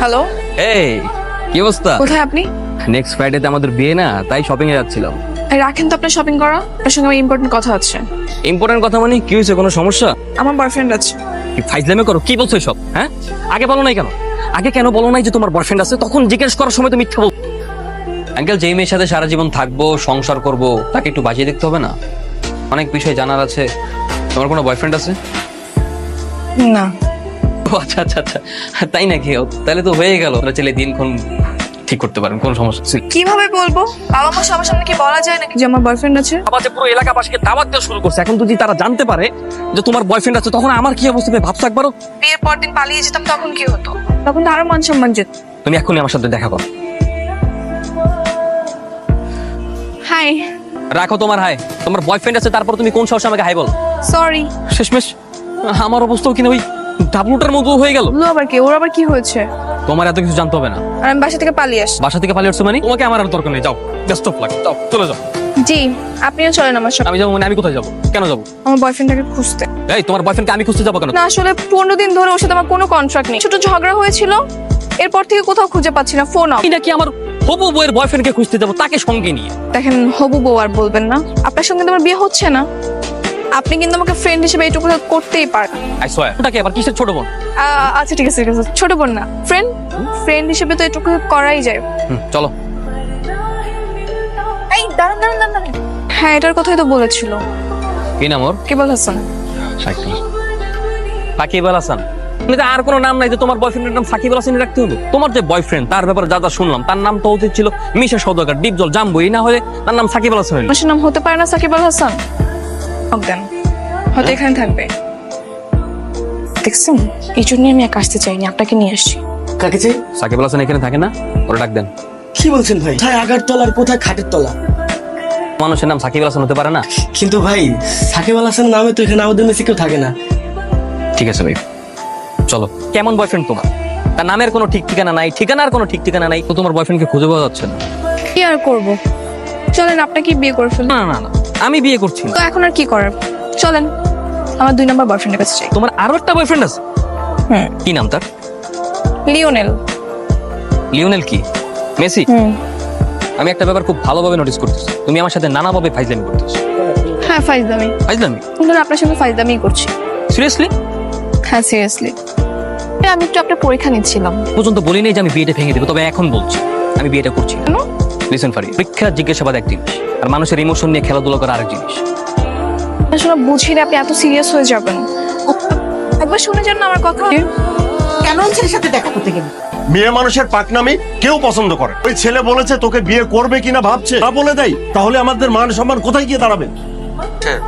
Hello এই কি অবস্থা? কোথায় আপনি? নেক্সট ফ্রাইডেতে আমাদের বিয়ে না তাই শপিং এ যাচ্ছিলাম। রাখেন তো আপনার শপিং করা আপনার সঙ্গে আমার ইম্পর্টেন্ট কথা আছে। ইম্পর্টেন্ট কথা মানে কি হয়েছে কোনো সমস্যা? আমার বয়ফ্রেন্ড আছে। কি ফাইজলামে করো কি বলছো সব হ্যাঁ? আগে বলো নাই কেন? আগে কেন বলো নাই যে তোমার বয়ফ্রেন্ড আছে? তখন জিজ্ঞেস করার সময় তো মিথ্যা বল আঙ্কেল যেই মেয়ের সাথে সারা জীবন থাকব সংসার করব তাকে একটু বাজিয়ে দেখতে হবে না? অনেক বিষয় জানার আছে। তোমার কোনো বয়ফ্রেন্ড আছে? না। ও আচ্ছা আচ্ছা আচ্ছা। তাই নাকি? তাহলে তো হয়ে গেল। আপনারা ছেলে দিনক্ষণ ঠিক করতে পারেন কোনো সমস্যা ছিল কীভাবে বলব? বাবা মা সবার সামনে কি বলা যায় নাকি যে আমার বয়ফ্রেন্ড আছে? আবার যে পুরো এলাকাবাসীকে দাওয়াত দেওয়া শুরু করছে এখন যদি তারা জানতে পারে যে তোমার বয়ফ্রেন্ড আছে তখন আমার কি অবস্থা হবে? ভাবছ একবারও। বিয়ের পর দিন পালিয়ে যেতাম তখন কি হতো? তখন তো আরও মান সম্মান যেত। তুমি এখনই আমার সাথে দেখা করো। হাই রাখো তোমার হাই তোমার বয়ফ্রেন্ড আছে তারপর তুমি কোন সাহসে আমাকে হাই বল? সরি শেষমেশ আমার অবস্থাও কিনা ওই ডাবলুটার মতো হয়ে গেল। বলো আবার কি? ওর আবার কি হয়েছে? তোমার এত কিছু জানতে হবে না। আর আমি বাসা থেকে পালিয়ে আসি বাসা থেকে পালিয়ে আসছো মানে? তোমাকে আমার আর দরকার নেই যাও। বেস্ট অফ যাও চলে যাও। জি আপনিও চলেন আমার সাথে। আমি যাব মানে আমি কোথায় যাব? কেন যাব? আমার বয়ফ্রেন্ডটাকে খুঁজতে। এই তোমার বয়ফ্রেন্ডকে আমি খুঁজতে যাব কেন? না আসলে পনেরো দিন ধরে ওর সাথে আমার কোনো কন্ট্রাক্ট নেই। ছোট ঝগড়া হয়েছিল এরপর থেকে কোথাও খুঁজে পাচ্ছি না। ফোন অফ নাকি আমার হবু বউয়ের বয়ফ্রেন্ডকে খুঁজতে যাব তাকে সঙ্গে নিয়ে। দেখেন হবু বউ আর বলবেন না। আপনার সঙ্গে তো আমার বিয়ে হচ্ছে না। আপনি কিন্তু আমাকে ফ্রেন্ড হিসেবে এইটুকু help করতেই পারেন। আই সোয়া ওটাকে আবার কিসের ছোট বোন? আহ, আচ্ছা ঠিক আছে ঠিক আছে। ছোট বোন না ফ্রেন্ড ফ্রেন্ড হিসেবে তো এটুকু help করাই যায়। হুম, চলো। এই দাঁড়ান দাঁড়ান দাঁড়ান দাঁড়ান। হ্যাঁ এটার কথাই তো বলেছিল। কি নাম ওর? কেবল হাসান। সাকিব সাকিব আল হাসান? মানে আর কোনো নাম নাই যে তোমার বয়ফ্রেন্ডের নাম সাকিব আল হাসান রাখতে হবে। তোমার যে বয়ফ্রেন্ড তার ব্যাপারে যা যা শুনলাম তার নাম তো উচিত ছিল মিশা সৌদাগর ডিপ জল জাম্বু এই না হলে তার নাম সাকিব আল হাসান হইল। মানুষের নাম হতে পারে না সাকিব আল হাসান। অজ্ঞান হয়তো এখানে থাকবে। দেখছেন? এই জন্যই আমি একা আসতে চাইনি আপনাকে নিয়ে আসছি। কাকে চাই? সাকিব আল হাসান এখানে থাকে না? ওরা ডাক দেন। কি বলছেন ভাই? কোথায় আগার তলার কোথায় খাটের তলা? মানুষের নাম সাকিব আল হাসান হতে পারে না? কিন্তু ভাই সাকিব আল হাসান নামে তো এখানে আমাদের মেসে কেউ থাকে না। ঠিক আছে ভাই। চলো। কেমন বয়ফ্রেন্ড তোমার? তার নামের কোনো ঠিক ঠিকানা নাই ঠিকানার কোনো ঠিক ঠিকানা নাই। তো তোমার বয়ফ্রেন্ডকে খুঁজে পাওয়া যাচ্ছে না। কি আর করব? চলেন আপনাকে বিয়ে করে ফেলুন না না না। আমি বিয়ে করছি না। তো এখন আর কি করার? চলেন আমার দুই নম্বর বয়ফ্রেন্ডের কাছে চাই তোমার আরও একটা বয়ফ্রেন্ড আছে? হুম। কি নাম তার? লিওনেল। লিওনেল কি? মেসি? হুম। আমি একটা ব্যাপার খুব ভালোভাবে নোটিস করতেছি। তুমি আমার সাথে নানাভাবে ফাইজলামি করতেছো। হ্যাঁ ফাইজদামি ফাইজলামি? কিন্তু আপনার সঙ্গে ফাইজদামি করছি। সিরিয়াসলি হ্যাঁ সিরিয়াসলি আমি একটু আপনার পরীক্ষা নিচ্ছিলাম। পর্যন্ত বলি নাই যে আমি বিয়েটা ভেঙে দেবো তবে এখন বলছি। আমি বিয়েটা করছি। না কেন? লিসেন ফারি পরীক্ষা জিজ্ঞাসাবাদ এক জিনিস আর মানুষের ইমোশন নিয়ে খেলাধুলা করা আরেক জিনিস। আসলে বুঝি না আপনি এত সিরিয়াস হয়ে যাবেন। একবার শুনে যান না আমার কথা। কেন ছেলের সাথে দেখা করতে গেলি? মেয়ে মানুষের পাকনামি কেউ পছন্দ করে ওই ছেলে বলেছে তোকে বিয়ে করবে কিনা ভাবছে? তা বলে দেয়। তাহলে আমাদের মান সম্মান কোথায় গিয়ে দাঁড়াবে? হ্যাঁ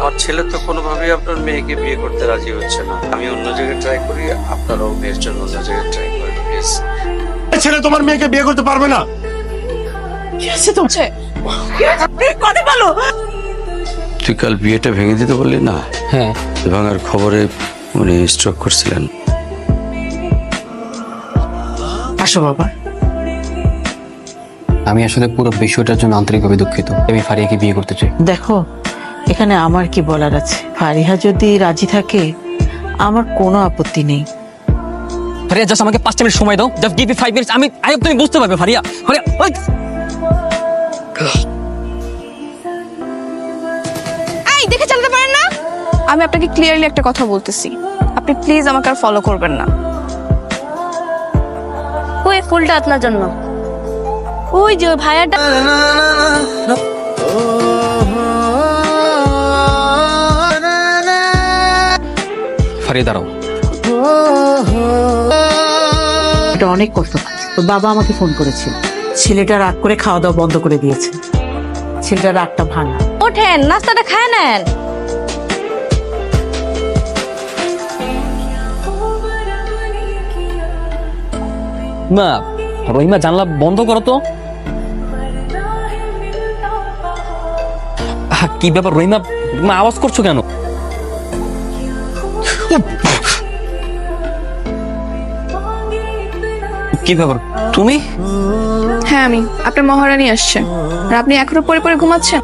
আমার ছেলে তো কোনোভাবেই আপনার মেয়েকে বিয়ে করতে রাজি হচ্ছে না। আমি অন্য জায়গায় ট্রাই করি আপনারাও মেয়ের জন্য অন্য জায়গায় ট্রাই করেন প্লিজ ছেলে তোমার মেয়েকে বিয়ে করতে পারবে না। কি আছে তোমার? কথা বলো। তুই কাল বিয়েটা ভেঙে দিতে বললি না? হ্যাঁ। ভাঙার খবরে উনি স্ট্রোক করছিলেন। আসো বাবা। আমি আসলে পুরো বিষয়টার জন্য আন্তরিকভাবে দুঃখিত। আমি ফারিয়াকে বিয়ে করতে চাই। দেখো এখানে আমার কি বলার আছে? ফারিহা যদি রাজি থাকে আমার কোনো আপত্তি নেই। ফারিয়া জাস্ট আমাকে পাঁচটা মিনিট সময় দাও। Just give me five minutes আমি আই তুমি বুঝতে পারবে ফারিয়া। ফারিয়া আমি আপনাকে ক্লিয়ারলি একটা কথা বলতেছি। আপনি প্লিজ আমাকে আর ফলো করবেন না। ওই ফুলটা আপনার জন্য। ওই যে ভাইয়াটা ফারিয়া দাঁড়াও। এটা অনেক কষ্ট। তো বাবা আমাকে ফোন করেছিল। ছেলেটা রাগ করে খাওয়া দাওয়া বন্ধ করে দিয়েছে। ছেলেটা রাগটা ভাঙা। ওঠেন নাস্তাটা খায় নেন। মা, রহিমা, জানলা বন্ধ করো তো। কি ব্যাপার রহিমা, মা, আওয়াজ করছ কেন? কি ব্যাপার, তুমি? হ্যাঁ আমি, আপনার মহারানী আসছে। আর আপনি এখনও পরে পরে ঘুমাচ্ছেন?